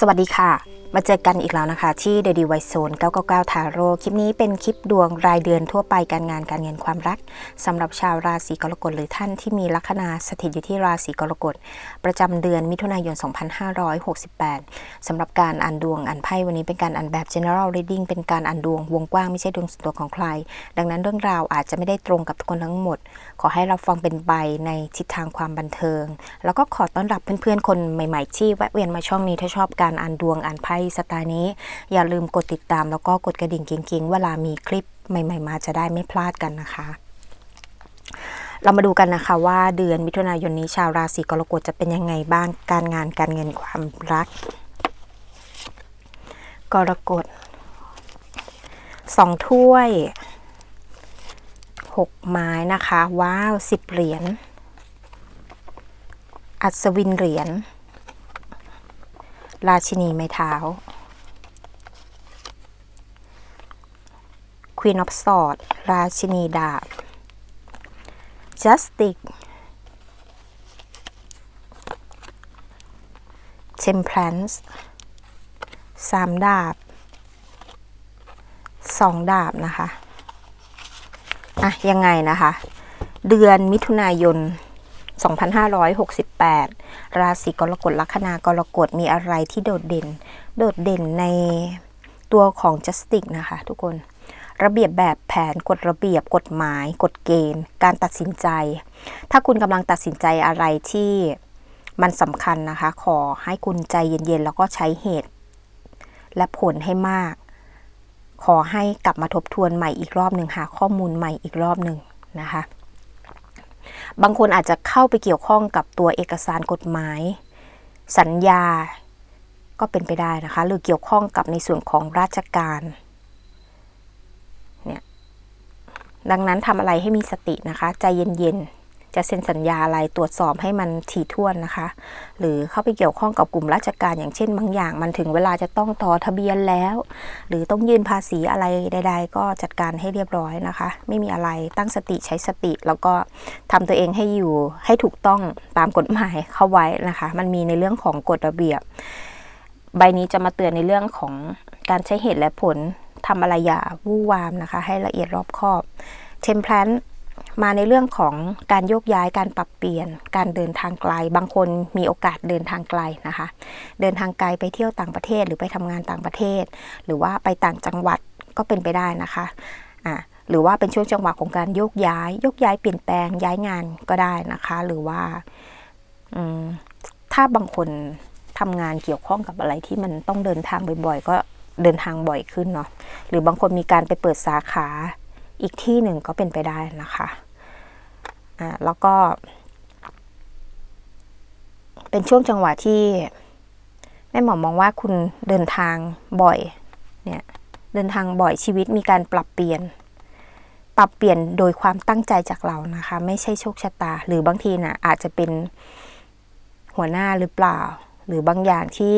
สวัสดีค่ะ มาเจอกันอีกแล้วนะคะ ที่ The d v i c e Zone 999 t a r o คลิปนี้เป็นคลิปดวงรายเดือนทั่วไปการงานการเงินความรักสำหรับชาวราศีกรกฎหรือท่านที่มีลัคนาสถิตอยู่ที่ราศีกรกฎ ประจำเดือนมิถุนายน 2568 สำหรับการอ่านดวงอ่านไพ่วันนี้เป็นการอ่านแบบ general reading เป็นการอ่านดวงวงกว้างไม่ใช่ดวงส่วนตัวของใคร ดังนั้นเรื่องราวอาจจะไม่ได้ตรงกับทุกคนทั้งหมด ขอให้เราฟังเป็นใบในทิศทางความบันเทิง แล้วก็ขอต้อนรับเพื่อนๆ คนใหม่ๆ ที่แวะเวียนมาช่องนี้ถ้าชอบการอ่านดวงอ่านไพ่สไตล์นี้ อย่าลืมกดติดตาม แล้วก็กดกระดิ่งกิ๊งๆ เวลามีคลิปใหม่ ๆ มาจะได้ไม่พลาดกันนะคะเรามาดูกันนะคะว่าเดือนมิถุนายนนี้ชาวราศีกรกฎจะเป็นยังไงบ้างการงานการเงินความรัก กรกฎสองถ้วย หกไม้นะคะ ว้าวสิบเหรียญ อัศวินเหรียญ ราชินีไม้เท้า Queen of Swords ราชินีดาบ Justice Temperance สามดาบสองดาบนะคะ อะยังไงนะคะ เดือนมิถุนายน 2568 ราศีกรกฎลัคนากรกฎมีอะไรที่โดดเด่น โดดเด่นในตัวของ justice นะคะทุกคนระเบียบแบบแผนกฎระเบียบกฎหมาย กฎเกณฑ์ การตัดสินใจ ถ้าคุณกำลังตัดสินใจอะไรที่มันสำคัญนะคะ ขอให้คุณใจเย็นๆ แล้วก็ใช้เหตุ และผลให้มาก ขอให้กลับมาทบทวนใหม่อีกรอบหนึ่งหาข้อมูลใหม่อีกรอบหนึ่งนะคะ บางคนอาจจะเข้าไปเกี่ยวข้องกับตัวเอกสารกฎหมาย สัญญาก็เป็นไปได้นะคะ หรือเกี่ยวข้องกับในส่วนของราชการเนี่ยดังนั้นทำอะไรให้มีสตินะคะ ใจเย็นๆ จะเซ็นสัญญาอะไรตรวจสอบให้มันถี่ถ้วนนะคะ หรือเข้าไปเกี่ยวข้องกับกลุ่มราชการอย่างเช่นบางอย่าง มันถึงเวลาจะต้องต่อทะเบียนแล้ว หรือต้องยื่นภาษีอะไรใด ๆ ก็จัดการให้เรียบร้อยนะคะ ไม่มีอะไรตั้งสติใช้สติ แล้วก็ทำตัวเองให้อยู่ให้ถูกต้องตามกฎหมายเข้าไว้นะคะ มันมีในเรื่องของกฎระเบียบ ใบนี้จะมาเตือนในเรื่องของการใช้เหตุและผลทำอะไรอย่าวู่วามนะคะ ให้ละเอียดรอบคอบเทมเพลน มาในเรื่องของการโยกย้ายการปรับเปลี่ยน การเดินทางไกล บางคนมีโอกาสเดินทางไกลนะคะ เดินทางไกลไปเที่ยวต่างประเทศ หรือไปทำงานต่างประเทศ หรือว่าไปต่างจังหวัดก็เป็นไปได้นะคะอ่าหรือว่าเป็นช่วงจังหวะของการโยกย้าย โยกย้ายเปลี่ยนแปลงย้ายงานก็ได้นะคะ หรือว่าถ้าบางคนทำงานเกี่ยวข้องกับอะไรที่มันต้องเดินทางบ่อยๆ ก็เดินทางบ่อยขึ้นเนาะหรือบางคนมีการไปเปิดสาขา อีกที่หนึ่งก็เป็นไปได้นะคะอ่าแล้วก็ เป็นช่วงจังหวะที่แม่หมอมองว่าคุณเดินทางบ่อยเนี่ยเดินทางบ่อยชีวิตมีการปรับเปลี่ยน ปรับเปลี่ยนโดยความตั้งใจจากเรานะคะ ไม่ใช่โชคชะตา หรือบางทีนะ่ะอาจจะเป็นหัวหน้าหรือเปล่า หรือบางอย่างที่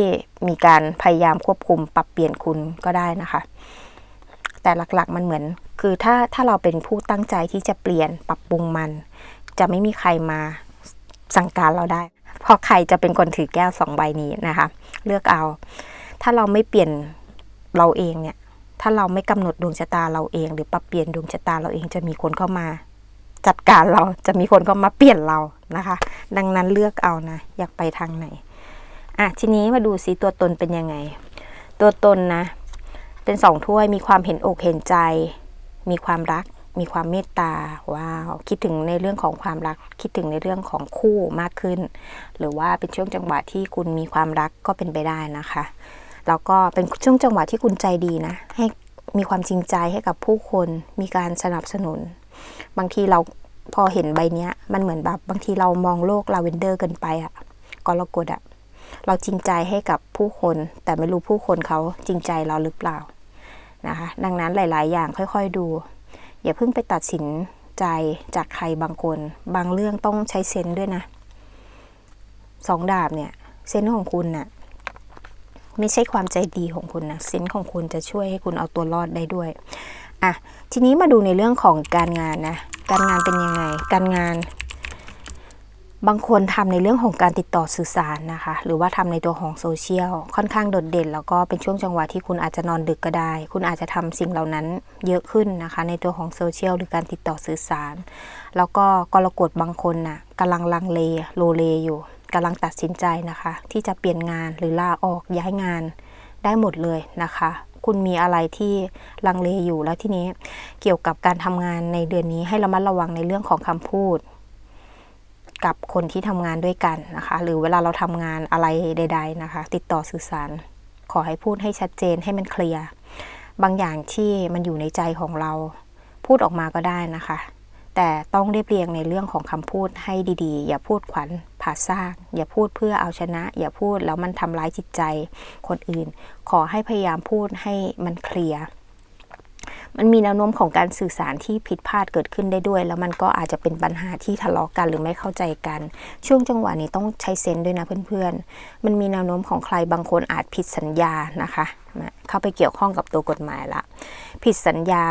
มีการพยายามควบคุมปรับเปลี่ยนคุณก็ได้นะคะ แต่หลักๆมันเหมือน คือถ้าถ้าเราเป็นผู้ตั้งใจที่จะเปลี่ยนปรับปรุงมัน จะไม่มีใครมาสั่งการเราได้ เพราะใครจะเป็นคนถือแก้วสองใบนี้นะคะ เลือกเอา ถ้าเราไม่เปลี่ยนเราเองเนี่ย ถ้าเราไม่กำหนดดวงชะตาเราเอง หรือปรับเปลี่ยนดวงชะตาเราเองจะมีคนเข้ามา จัดการเราจะมีคนเข้ามาเปลี่ยนเรานะคะ ดังนั้นเลือกเอานะ อยากไปทางไหนอะทีนี้มาดูซิตัวตนเป็นยังไง ตัวตนนะ เป็นสองถ้วยมีความเห็นอกเห็นใจ มีความรัก มีความเมตตาว้าวคิดถึงในเรื่องของความรัก คิดถึงในเรื่องของคู่มากขึ้น หรือว่าเป็นช่วงจังหวะที่คุณมีความรักก็เป็นไปได้นะคะแล้วก็เป็นช่วงจังหวะที่คุณใจดีนะ ให้มีความจริงใจให้กับผู้คน มีการสนับสนุน บางทีเราพอเห็นใบเนี้ย มันเหมือนแบบบางทีเรามองโลกลาเวนเดอร์เกันไปอะกรกฎอะ เราจริงใจให้กับผู้คน แต่ไม่รู้ผู้คนเขาจริงใจเราหรือเปล่านะคะ ดังนั้นหลาย ๆ อย่างค่อย ๆ ดู อย่าเพิ่งไปตัดสินใจจากใครบางคน บางเรื่องต้องใช้เซนด้วยนะสองดาบเนี่ยเซนของคุณน่ะไม่ใช่ความใจดีของคุณนะเซนของคุณจะช่วยให้คุณเอาตัวรอดได้ด้วยอะทีนี้มาดูในเรื่องของการงานนะการงานเป็นยังไง การงาน บางคนทำในเรื่องของการติดต่อสื่อสารนะคะ หรือว่าทำในตัวของโซเชียลค่อนข้างโดดเด่น แล้วก็เป็นช่วงจังหวะที่คุณอาจจะนอนดึกก็ได้ คุณอาจจะทำสิ่งเหล่านั้นเยอะขึ้นนะคะ ในตัวของโซเชียลหรือการติดต่อสื่อสาร แล้วก็กรกฎบางคนน่ะกำลังลังเลโลเลอยู่กำลังตัดสินใจนะคะ ที่จะเปลี่ยนงานหรือลาออกย้ายงานได้หมดเลยนะคะคุณมีอะไรที่ลังเลอยู่แล้วทีนี้เกี่ยวกับการทำงานในเดือนนี้ให้ระมัดระวังในเรื่องของคำพูด กับคนที่ทำงานด้วยกันนะคะ หรือเวลาเราทำงานอะไรใด ๆนะคะ ติดต่อสื่อสาร ขอให้พูดให้ชัดเจนให้มันเคลียร์บางอย่างที่มันอยู่ในใจของเรา พูดออกมาก็ได้นะคะ แต่ต้องเรียบเรียงในเรื่องของคำพูดให้ดีๆ อย่าพูดขวัญผ่าซากอย่าพูดเพื่อเอาชนะ อย่าพูดแล้วมันทำร้ายจิตใจคนอื่น ขอให้พยายามพูดให้มันเคลียร์ มันมีแนวโน้มของการสื่อสารที่ผิดพลาดเกิดขึ้นได้ด้วย แล้วมันก็อาจจะเป็นปัญหาที่ทะเลาะกันหรือไม่เข้าใจกัน ช่วงจังหวะนี้ต้องใช้เซนด้วยนะเพื่อนๆ มันมีแนวโน้มของใครบางคนอาจผิดสัญญานะคะ เข้าไปเกี่ยวข้องกับตัวกฎหมายละ ผิดสัญญา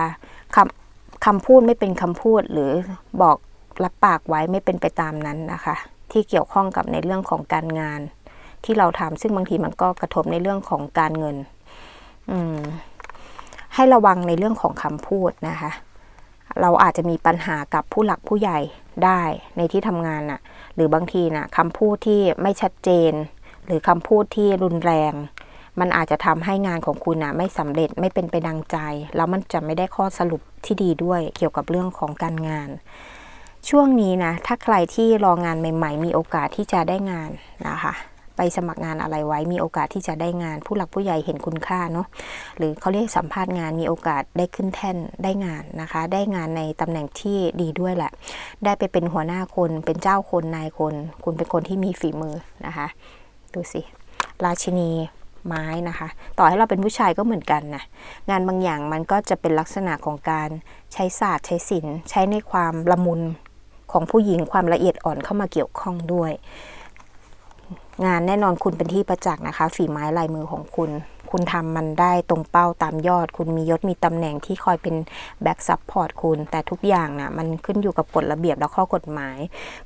คำคำพูดไม่เป็นคำพูดหรือบอกรับปากไว้ไม่เป็นไปตามนั้นนะคะ ที่เกี่ยวข้องกับในเรื่องของการงาน ที่เราทำซึ่งบางทีมันก็กระทบในเรื่องของการเงิน อืม ให้ระวังในเรื่องของคำพูดนะคะ เราอาจจะมีปัญหากับผู้หลักผู้ใหญ่ได้ในที่ทำงานน่ะ หรือบางทีน่ะคำพูดที่ไม่ชัดเจน หรือคำพูดที่รุนแรง มันอาจจะทำให้งานของคุณน่ะไม่สำเร็จไม่เป็นไปดังใจ แล้วมันจะไม่ได้ข้อสรุปที่ดีด้วยเกี่ยวกับเรื่องของการงาน ช่วงนี้นะถ้าใครที่รองานใหม่ ๆ มีโอกาสที่จะได้งานนะคะ ไปสมัครงานอะไรไว้ มีโอกาสที่จะได้งานผู้หลักผู้ใหญ่เห็นคุณค่าเนาะหรือเขาเรียกสัมภาษณ์งานมีโอกาสได้ขึ้นแท่นได้งานนะคะ ได้งานในตำแหน่งที่ดีด้วยแหละ ได้ไปเป็นหัวหน้าคนเป็นเจ้าคนนายคน คุณเป็นคนที่มีฝีมือนะคะ ดูสิ ราชินีไม้นะคะ ต่อให้เราเป็นผู้ชายก็เหมือนกันนะงานบางอย่างมันก็จะเป็นลักษณะของการใช้ศาสตร์ใช้ศิลป์ใช้ในความละมุนของผู้หญิงความละเอียดอ่อนเข้ามาเกี่ยวข้องด้วย งานแน่นอนคุณเป็นที่ประจักษ์นะคะ ฝีไม้ลายมือของคุณ คุณทำมันได้ตรงเป้าตามยอด คุณมียศมีตำแหน่งที่คอยเป็นแบ็กซัพพอร์ตคุณ แต่ทุกอย่างนะ่ะมันขึ้นอยู่กับกฎระเบียบและข้อกฎหมาย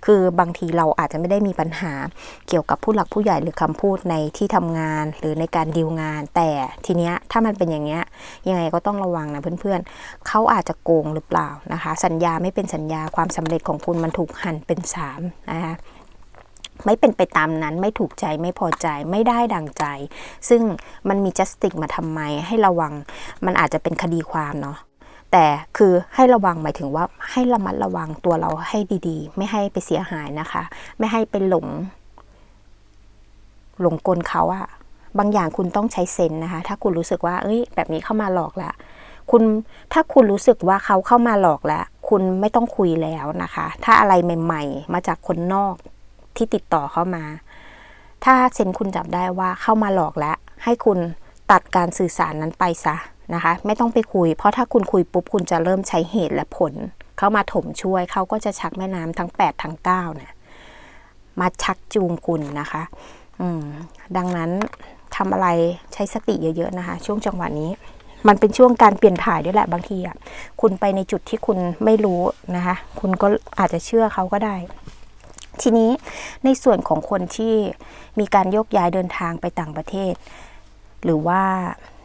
คือบางทีเราอาจจะไม่ได้มีปัญหาเกี่ยวกับผู้หลักผู้ใหญ่หรือคำพูดในที่ทำงานหรือในการดีลงาน แต่ทีเนี้ยถ้ามันเป็นอย่างเงี้ยยังไงก็ต้องระวังนะเพื่อนๆเขาอาจจะโกงหรือเปล่านะคะ สัญญาไม่เป็นสัญญาความสำเร็จของคุณมันถูกหั่นเป็นสามนะคะ ไม่เป็นไปตามนั้นไม่ถูกใจไม่พอใจไม่ได้ดังใจ ซึ่งมันมีจัสติกมาทำไมให้ระวัง มันอาจจะเป็นคดีความเนาะแต่คือให้ระวังหมายถึงว่าให้ระมัดระวังตัวเราให้ดีๆ ไม่ให้ไปเสียหายนะคะ ไม่ให้ไปหลง หลงกลเขาอะบางอย่างคุณต้องใช้เซนนะคะ ถ้าคุณรู้สึกว่า เอ้ย แบบนี้เข้ามาหลอกแล้วคุณถ้าคุณรู้สึกว่าเขาเข้ามาหลอกแล้ว คุณไม่ต้องคุยแล้วนะคะ ถ้าอะไรใหม่ ๆ มาจากคนนอก ที่ติดต่อเข้ามา ถ้าเซนคุณจับได้ว่าเข้ามาหลอกแล้ว ให้คุณตัดการสื่อสารนั้นไปซะนะคะ ไม่ต้องไปคุย เพราะถ้าคุณคุยปุ๊บคุณจะเริ่มใช้เหตุและผล เข้ามาถมช่วยเขาก็จะชักแม่น้ำทั้ง 8 ทั้ง9เนี่ยมาชักจูงคุณนะคะ อืมดังนั้นทำอะไรใช้สติเยอะๆนะคะ ช่วงจังหวะนี้ มันเป็นช่วงการเปลี่ยนถ่ายด้วยแหละบางทีอะคุณไปในจุดที่คุณไม่รู้นะคะ คุณก็อาจจะเชื่อเขาก็ได้ ทีนี้ในส่วนของคนที่มีการโยกย้ายเดินทางไปต่างประเทศ หรือว่า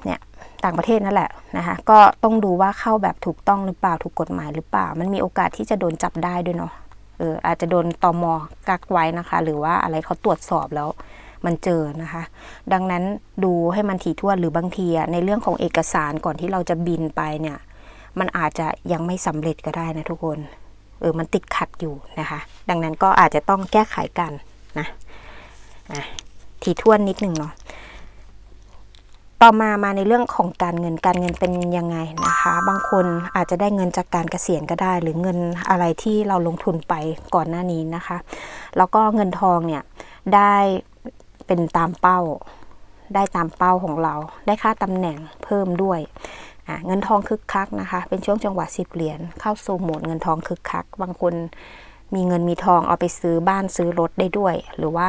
เนี่ยต่างประเทศนั่นแหละนะคะก็ต้องดูว่าเข้าแบบถูกต้องหรือเปล่าถูกกฎหมายหรือเปล่า มันมีโอกาสที่จะโดนจับได้ด้วยเนาะเอออาจจะโดนตอมอกักไว้นะคะ หรือว่าอะไรเขาตรวจสอบแล้วมันเจอนะคะ ดังนั้นดูให้มันถี่ถ้วนหรือบางทีในเรื่องของเอกสารก่อนที่เราจะบินไปเนี่ย มันอาจจะยังไม่สำเร็จก็ได้นะทุกคน เออมันติดขัดอยู่นะคะ ดังนั้นก็อาจจะต้องแก้ไขกันนะะทีท่วนนิดหนึ่งเนาะต่อมามาในเรื่องของการเงินการเงินเป็นยังไงนะคะ บางคนอาจจะได้เงินจากการเกษียณก็ได้ หรือเงินอะไรที่เราลงทุนไปก่อนหน้านี้นะคะ แล้วก็เงินทองเนี่ยได้เป็นตามเป้า ได้ตามเป้าของเรา ได้ค่าตำแหน่งเพิ่มด้วย เงินทองคึกคักนะคะ เป็นช่วงจังหวะสิบเหรียญเข้าสู่โหมดเงินทองคึกคัก บางคนมีเงินมีทองเอาไปซื้อบ้านซื้อรถได้ด้วย หรือว่า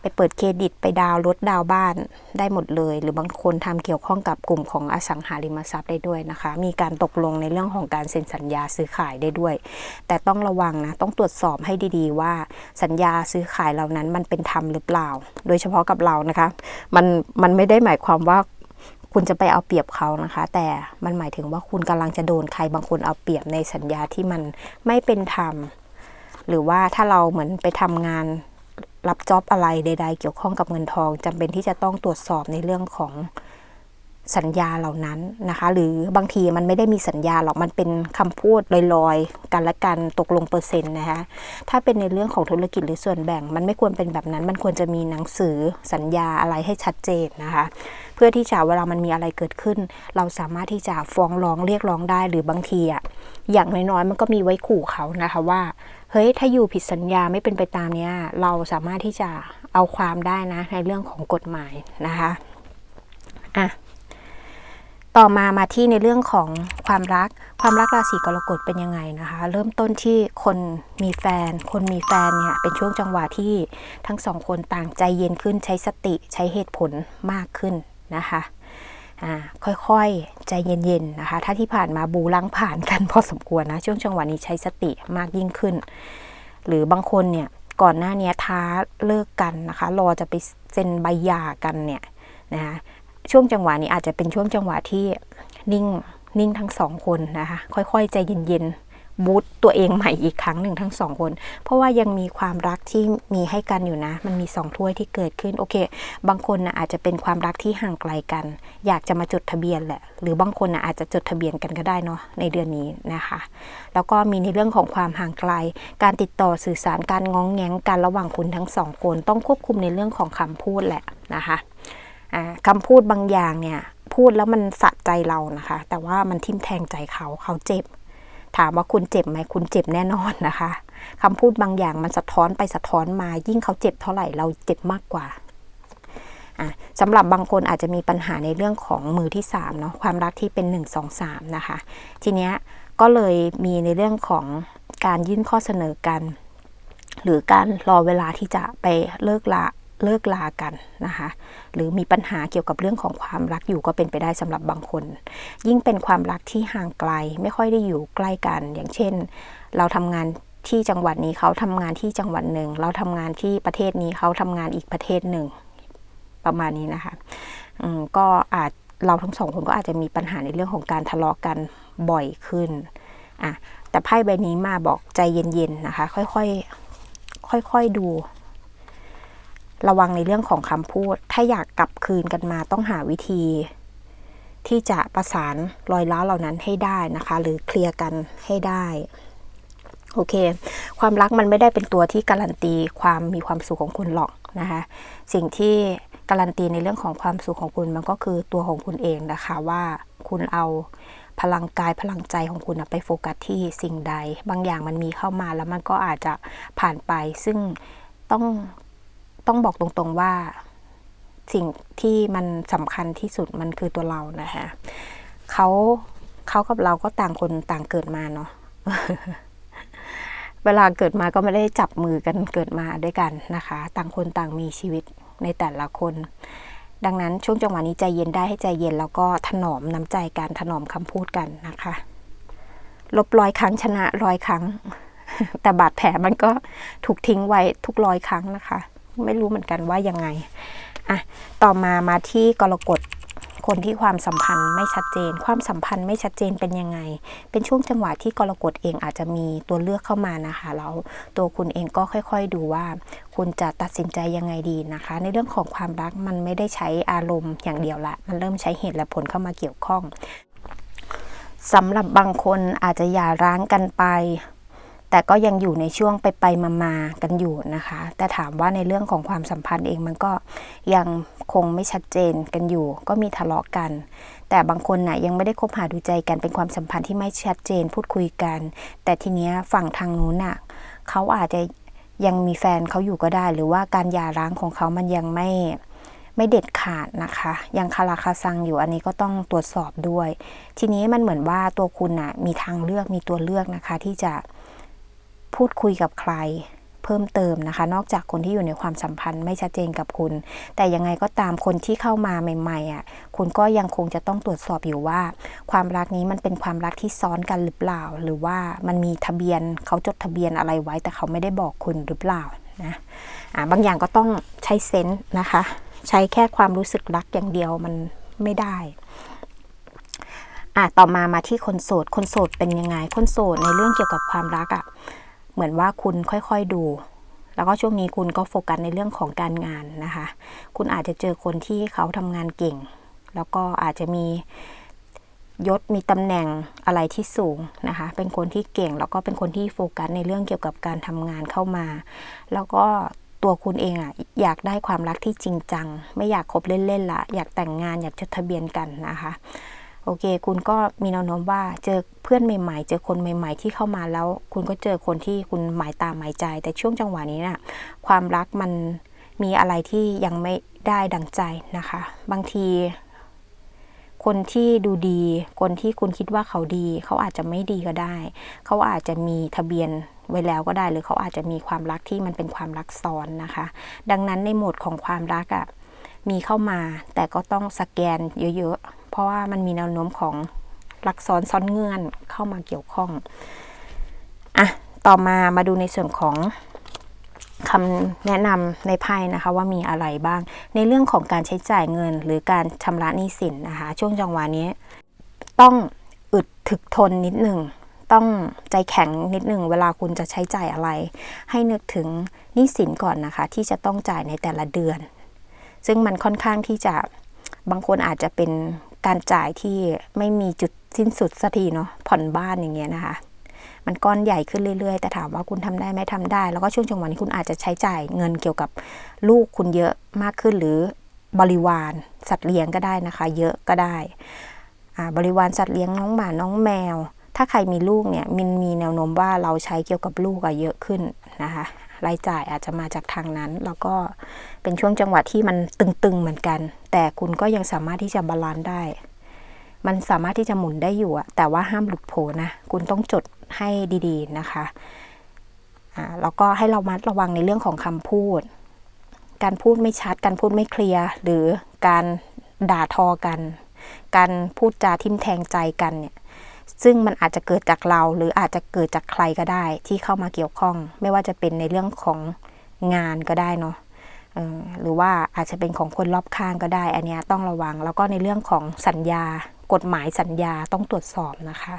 ไปเปิดเครดิตไปดาวรถดาวบ้านได้หมดเลย หรือบางคนทำเกี่ยวข้องกับกลุ่มของอสังหาริมทรัพย์ได้ด้วยนะคะ มีการตกลงในเรื่องของการเซ็นสัญญาซื้อขายได้ด้วย แต่ต้องระวังนะต้องตรวจสอบให้ดีๆ ว่าสัญญาซื้อขายเหล่านั้นมันเป็นธรรมหรือเปล่า โดยเฉพาะกับเรานะคะ มันมันไม่ได้หมายความว่า คุณจะไปเอาเปรียบเขานะคะ แต่มันหมายถึงว่าคุณกำลังจะโดนใครบางคนเอาเปรียบในสัญญาที่มันไม่เป็นธรรม หรือว่าถ้าเราเหมือนไปทำงานรับจ็อบอะไรใด ๆ เกี่ยวข้องกับเงินทองจำเป็นที่จะต้องตรวจสอบในเรื่องของสัญญาเหล่านั้นนะคะ หรือบางทีมันไม่ได้มีสัญญาหรอกมันเป็นคำพูดลอยๆ กันและกันตกลงเปอร์เซ็นต์นะคะถ้าเป็นในเรื่องของธุรกิจหรือส่วนแบ่ง มันไม่ควรเป็นแบบนั้น มันควรจะมีหนังสือสัญญาอะไรให้ชัดเจนนะคะ เพื่อที่จะเวลามันมีอะไรเกิดขึ้น เราสามารถที่จะฟ้องร้องเรียกร้องได้หรือบางทีอะอย่างน้อยๆมันก็มีไว้ขู่เขานะคะว่าเฮ้ยถ้าอยู่ผิดสัญญาไม่เป็นไปตามเนี้ยเราสามารถที่จะเอาความได้นะในเรื่องของกฎหมายนะคะอะต่อมามาที่ในเรื่องของความรัก ความรักราศีกรกฎเป็นยังไงนะคะ เริ่มต้นที่คนมีแฟน คนมีแฟนเนี่ยเป็นช่วงจังหวะที่ทั้งสองคนต่างใจเย็นขึ้นใช้สติใช้เหตุผลมากขึ้น นะคะค่อยๆ ใจเย็นๆนะคะ ถ้าที่ผ่านมาบูรังผ่านกันพอสมควรนะ ช่วงจังหวะนี้ใช้สติมากยิ่งขึ้น หรือบางคนเนี่ยก่อนหน้านี้ท้าเลิกกันนะคะ รอจะไปเซ็นใบหย่ากันเนี่ยนะคะช่วงจังหวะนี้อาจจะเป็นช่วงจังหวะที่นิ่งนิ่งทั้งสองคนนะคะ ค่อยๆ ใจเย็นๆ บูตตัวเองใหม่อีกครั้งหนึ่งทั้งสองคน เพราะว่ายังมีความรักที่มีให้กันอยู่นะ มันมีสองถ้วยที่เกิดขึ้นโอเค บางคนนะอาจจะเป็นความรักที่ห่างไกลกัน อยากจะมาจดทะเบียนแหละ หรือบางคนนะอาจจะจดทะเบียนกันก็ได้เนาะในเดือนนี้นะคะ แล้วก็มีในเรื่องของความห่างไกล การติดต่อสื่อสารการง้องแง้งกันระหว่างคุณทั้งสองคน ต้องควบคุมในเรื่องของคำพูดแหละนะคะอ่าคำพูดบางอย่างเนี่ยพูดแล้วมันสะใจเรานะคะ แต่ว่ามันทิ่มแทงใจเขาเขาเจ็บ ถามว่าคุณเจ็บไหมคุณเจ็บแน่นอนนะคะคำพูดบางอย่างมันสะท้อนไปสะท้อนมา ยิ่งเขาเจ็บเท่าไหร่เราเจ็บมากกว่าอะสำหรับบางคนอาจจะมีปัญหาในเรื่องของมือที่3เนาะความรักที่เป็น 1 2 3 นะคะ ทีเนี้ยก็เลยมีในเรื่องของการยื่นข้อเสนอกัน หรือการรอเวลาที่จะไปเลิกละ เลิกลากันนะคะหรือมีปัญหาเกี่ยวกับเรื่องของความรักอยู่ก็เป็นไปได้สำหรับบางคน ยิ่งเป็นความรักที่ห่างไกลไม่ค่อยได้อยู่ใกล้กัน อย่างเช่น เราทำงานที่จังหวัดนี้เขาทำงานที่จังหวัดหนึ่ง เราทำงานที่ประเทศนี้เขาทำงานอีกประเทศหนึ่ง ประมาณนี้นะคะก็อาจเราทั้งสองคนก็อาจจะมีปัญหาในเรื่องของการทะเลาะกันบ่อยขึ้นอะแต่ไพ่ใบนี้มาบอกใจเย็นๆนะคะ ค่อยๆค่อยๆดู ระวังในเรื่องของคำพูด ถ้าอยากกลับคืนกันมาต้องหาวิธี ที่จะประสานรอยร้าวเหล่านั้นให้ได้นะคะ หรือเคลียร์กันให้ได้ โอเค ความรักมันไม่ได้เป็นตัวที่การันตีความมีความสุขของคุณหรอกนะคะ สิ่งที่การันตีในเรื่องของความสุขของคุณมันก็คือตัวของคุณเองนะคะว่าคุณเอาพลังกายพลังใจของคุณนะไปโฟกัสที่สิ่งใด บางอย่างมันมีเข้ามาแล้วมันก็อาจจะผ่านไป ซึ่งต้อง ต้องบอกตรงๆว่าสิ่งที่มันสำคัญที่สุดมันคือตัวเรานะคะเขาเขากับเราก็ต่างคนต่างเกิดมาเนาะเวลาเกิดมาก็ไม่ได้จับมือกันเกิดมาด้วยกันนะคะ ต่างคนต่างมีชีวิตในแต่ละคน ดังนั้นช่วงจังหวะนี้ใจเย็นได้ให้ใจเย็นแล้วก็ถนอมน้ำใจกันถนอมคำพูดกันนะคะ ลบร้อยครั้งชนะร้อยครั้ง แต่บาดแผลมันก็ถูกทิ้งไว้ทุกร้อยครั้งนะคะ ไม่รู้เหมือนกันว่ายังไงอะต่อมามาที่กรกฎคนที่ความสัมพันธ์ไม่ชัดเจน ความสัมพันธ์ไม่ชัดเจนเป็นยังไง เป็นช่วงจังหวะที่กรกฎเองอาจจะมีตัวเลือกเข้ามานะคะแล้วตัวคุณเองก็ค่อยๆดูว่า คุณจะตัดสินใจยังไงดีนะคะ ในเรื่องของความรักมันไม่ได้ใช้อารมณ์อย่างเดียวละ มันเริ่มใช้เหตุและผลเข้ามาเกี่ยวข้องสำหรับบางคนอาจจะหย่าร้างกันไป แต่ก็ยังอยู่ในช่วงไปไปมามาๆกันอยู่นะคะ แต่ถามว่าในเรื่องของความสัมพันธ์เองมันก็ยังคงไม่ชัดเจนกันอยู่ ก็มีทะเลาะกัน แต่บางคนน่ะยังไม่ได้คบหาดูใจกันเป็นความสัมพันธ์ที่ไม่ชัดเจนพูดคุยกัน แต่ทีเนี้ยฝั่งทางนู้นน่ะเขาอาจจะยังมีแฟนเขาอยู่ก็ได้ หรือว่าการหย่าร้างของเขามันยังไม่ไม่เด็ดขาดนะคะ ยังคาราคาซังอยู่อันนี้ก็ต้องตรวจสอบด้วย ทีนี้มันเหมือนว่าตัวคุณน่ะมีทางเลือกมีตัวเลือกนะคะ ที่จะ พูดคุยกับใครเพิ่มเติมนะคะ นอกจากคนที่อยู่ในความสัมพันธ์ไม่ชัดเจนกับคุณ แต่ยังไงก็ตามคนที่เข้ามาใหม่ๆอะคุณก็ยังคงจะต้องตรวจสอบอยู่ว่า ความรักนี้มันเป็นความรักที่ซ้อนกันหรือเปล่า หรือว่ามันมีทะเบียนเขาจดทะเบียนอะไรไว้ แต่เขาไม่ได้บอกคุณหรือเปล่านะอ่าบางอย่างก็ต้องใช้เซนส์นะคะ ใช้แค่ความรู้สึกรักอย่างเดียวมันไม่ได้อะต่อมามาที่คนโสด คนโสดเป็นยังไง คนโสดในเรื่องเกี่ยวกับความรักอะ่ะ เหมือนว่าคุณค่อยๆดู แล้วก็ช่วงนี้คุณก็โฟกัสในเรื่องของการงานนะคะ คุณอาจจะเจอคนที่เขาทำงานเก่ง แล้วก็อาจจะมียศมีตำแหน่งอะไรที่สูงนะคะ เป็นคนที่เก่งแล้วก็เป็นคนที่โฟกัสในเรื่องเกี่ยวกับการทำงานเข้ามา แล้วก็ตัวคุณเองอะอยากได้ความรักที่จริงจัง ไม่อยากคบเล่นๆละอยากแต่งงานอยากจดทะเบียนกันนะคะ โอเค คุณก็มีแนวโน้มว่าเจอเพื่อนใหม่ ๆ เจอคนใหม่ ๆ ที่เข้ามาแล้ว คุณก็เจอคนที่คุณหมายตามหมายใจ แต่ช่วงจังหวะนี้นะ่ะความรักมันมีอะไรที่ยังไม่ได้ดังใจนะคะ บางที คนที่ดูดี คนที่คุณคิดว่าเขาดี เขาอาจจะไม่ดีก็ได้ เขาอาจจะมีทะเบียนไว้แล้วก็ได้ หรือเขาอาจจะมีความรักที่มันเป็นความรักซ้อนนะคะ ดังนั้นในโหมดของความรักอะ่ะมีเข้ามาแต่ก็ต้องสแกนเยอะๆ ราะว่ามันมีแนวโน้มของรักซ้อนซ้อนเงื่อนเข้ามาเกี่ยวข้องอะต่อมามาดูในส่วนของคำแนะนำในไพ่นะคะว่ามีอะไรบ้าง ในเรื่องของการใช้จ่ายเงิน หรือการชำระหนี้สินนะคะ ช่วงจังหวะนี้ ต้องอึดถึกทนนิดหนึ่งต้องใจแข็งนิดหนึ่งเวลาคุณจะใช้จ่ายอะไร ให้นึกถึงหนี้สินก่อนนะคะ ที่จะต้องจ่ายในแต่ละเดือน ซึ่งมันค่อนข้างที่จะบางคนอาจจะเป็น การจ่ายที่ไม่มีจุดสิ้นสุดสักทีเนาะผ่อนบ้านอย่างเงี้ยนะคะมันก้อนใหญ่ขึ้นเรื่อยๆ แต่ถามว่าคุณทำได้ไหมทำได้ แล้วก็ช่วงจังหวะนี้คุณอาจจะใช้จ่ายเงินเกี่ยวกับลูกคุณเยอะมากขึ้นหรือบริวารสัตว์เลี้ยงก็ได้นะคะ เยอะก็ได้บริวารสัตว์เลี้ยงน้องหมาน้องแมว ถ้าใครมีลูกเนี่ยมันมีแนวโน้มว่าเราใช้เกี่ยวกับลูกอะเยอะขึ้นนะคะ รายจ่ายอาจจะมาจากทางนั้น แล้วก็เป็นช่วงจังหวะที่มันตึงๆเหมือนกัน แต่คุณก็ยังสามารถที่จะบาลานซ์ได้ มันสามารถที่จะหมุนได้อยู่อะแต่ว่าห้ามหลุดโผนะ คุณต้องจดให้ดีๆนะคะอ่าแล้วก็ให้เรามัดระวังในเรื่องของคำพูด การพูดไม่ชัด การพูดไม่เคลียร์ หรือการด่าทอกัน การพูดจาทิมแทงใจกันเนี่ย ซึ่งมันอาจจะเกิดจากเราหรืออาจจะเกิดจากใครก็ได้ที่เข้ามาเกี่ยวข้อง ไม่ว่าจะเป็นในเรื่องของงานก็ได้เนาะหรือว่าอาจจะเป็นของคนรอบข้างก็ได้ อันนี้ต้องระวัง แล้วก็ในเรื่องของสัญญา กฎหมายสัญญาต้องตรวจสอบนะคะ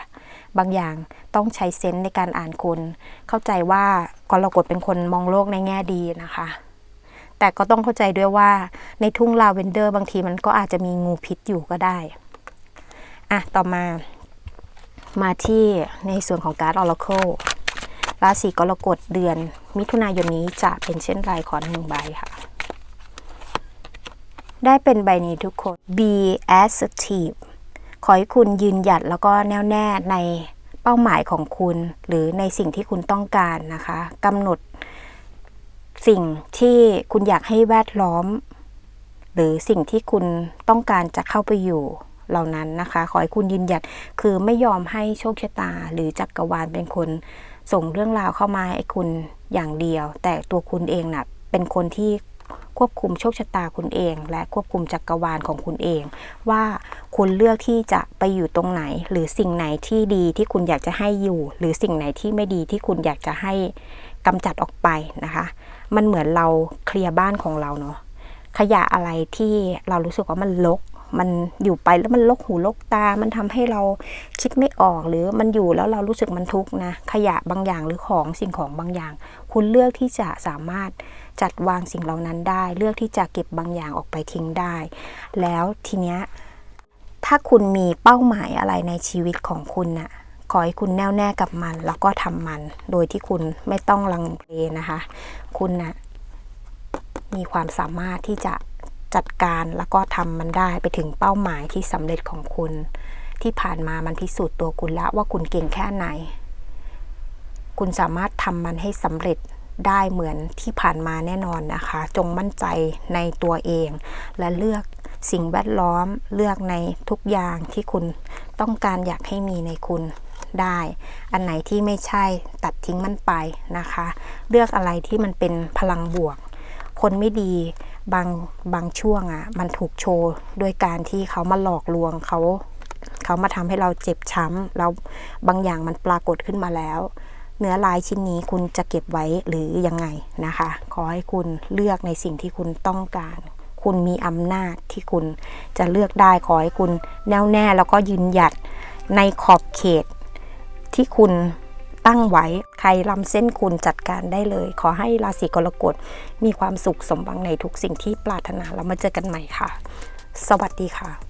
บางอย่างต้องใช้เซนส์ในการอ่านคน เข้าใจว่ากรกฎเป็นคนมองโลกในแง่ดีนะคะ แต่ก็ต้องเข้าใจด้วยว่าในทุ่งลาเวนเดอร์บางทีมันก็อาจจะมีงูพิษอยู่ก็ได้ อะ ต่อมา มาที่ในส่วนของการ์ดออร์เคิลราศีกรกฎเดือน มิถุนายนนี้จะเป็นเช่นไรขอหนึ่งใบค่ะ ได้เป็นใบนี้ทุกคน be assertive ขอให้คุณยืนหยัดแล้วก็แน่วแน่ในเป้าหมายของคุณ หรือในสิ่งที่คุณต้องการนะคะกำหนดสิ่งที่คุณอยากให้แวดล้อม หรือสิ่งที่คุณต้องการจะเข้าไปอยู่ เหล่านั้นนะคะ ขอให้คุณยืนหยัดคือไม่ยอมให้โชคชะตา หรือจักกรวาลเป็นคนส่งเรื่องราวเข้ามาให้คุณอย่างเดียว แต่ตัวคุณเองนะ่ะเป็นคนที่ควบคุมโชคชะตาคุณเอง และควบคุมจักรวาลของคุณเอง ว่าคุณเลือกที่จะไปอยู่ตรงไหน หรือสิ่งไหนที่ดีที่คุณอยากจะให้อยู่ หรือสิ่งไหนที่ไม่ดีที่คุณอยากจะให้กำจัดออกไปนะคะ มันเหมือนเราเคลียร์บ้านของเราเนาะขยะอะไรที่เรารู้สึกว่ามันรก มันอยู่ไปแล้วมันลกหูลกตา มันทำให้เราคิดไม่ออกหรือมันอยู่แล้วเรารู้สึกมันทุกข์นะ ขยะบางอย่างหรือของสิ่งของบางอย่าง คุณเลือกที่จะสามารถจัดวางสิ่งเหล่านั้นได้ เลือกที่จะเก็บบางอย่างออกไปทิ้งได้ แล้วทีเนี้ยถ้าคุณมีเป้าหมายอะไรในชีวิตของคุณน่ะขอให้คุณแน่วแน่กับมัน แล้วก็ทำมัน โดยที่คุณไม่ต้องลังเลนะคะ คุณน่ะมีความสามารถที่จะ จัดการแล้วก็ทำมันได้ไปถึงเป้าหมายที่สำเร็จของคุณ ที่ผ่านมามันพิสูจน์ตัวคุณแล้วว่าคุณเก่งแค่ไหน คุณสามารถทำมันให้สำเร็จได้เหมือนที่ผ่านมาแน่นอนนะคะ จงมั่นใจในตัวเอง และเลือกสิ่งแวดล้อมเลือกในทุกอย่างที่คุณต้องการอยากให้มีในคุณได้ อันไหนที่ไม่ใช่ตัดทิ้งมันไปนะคะ เลือกอะไรที่มันเป็นพลังบวก คนไม่ดี บางบางช่วงอะ่ะ มันถูกโชว์ด้วยการที่เขามาหลอกลวงเขาเขามาทำให้เราเจ็บช้ำแล้วบางอย่างมันปรากฏขึ้นมาแล้ว เนื้อลายชิ้นนี้คุณจะเก็บไว้หรือยังไงนะคะ ขอให้คุณเลือกในสิ่งที่คุณต้องการ คุณมีอำนาจที่คุณจะเลือกได้ขอให้คุณแน่วแน่แล้วก็ยืนหยัดในขอบเขตที่คุณ ตั้งไว้ ใครลำเส้นคุณจัดการได้เลย ขอให้ราศีกรกฎมีความสุขสมบังในทุกสิ่งที่ปรารถนา แล้วมาเจอกันใหม่ค่ะ สวัสดีค่ะ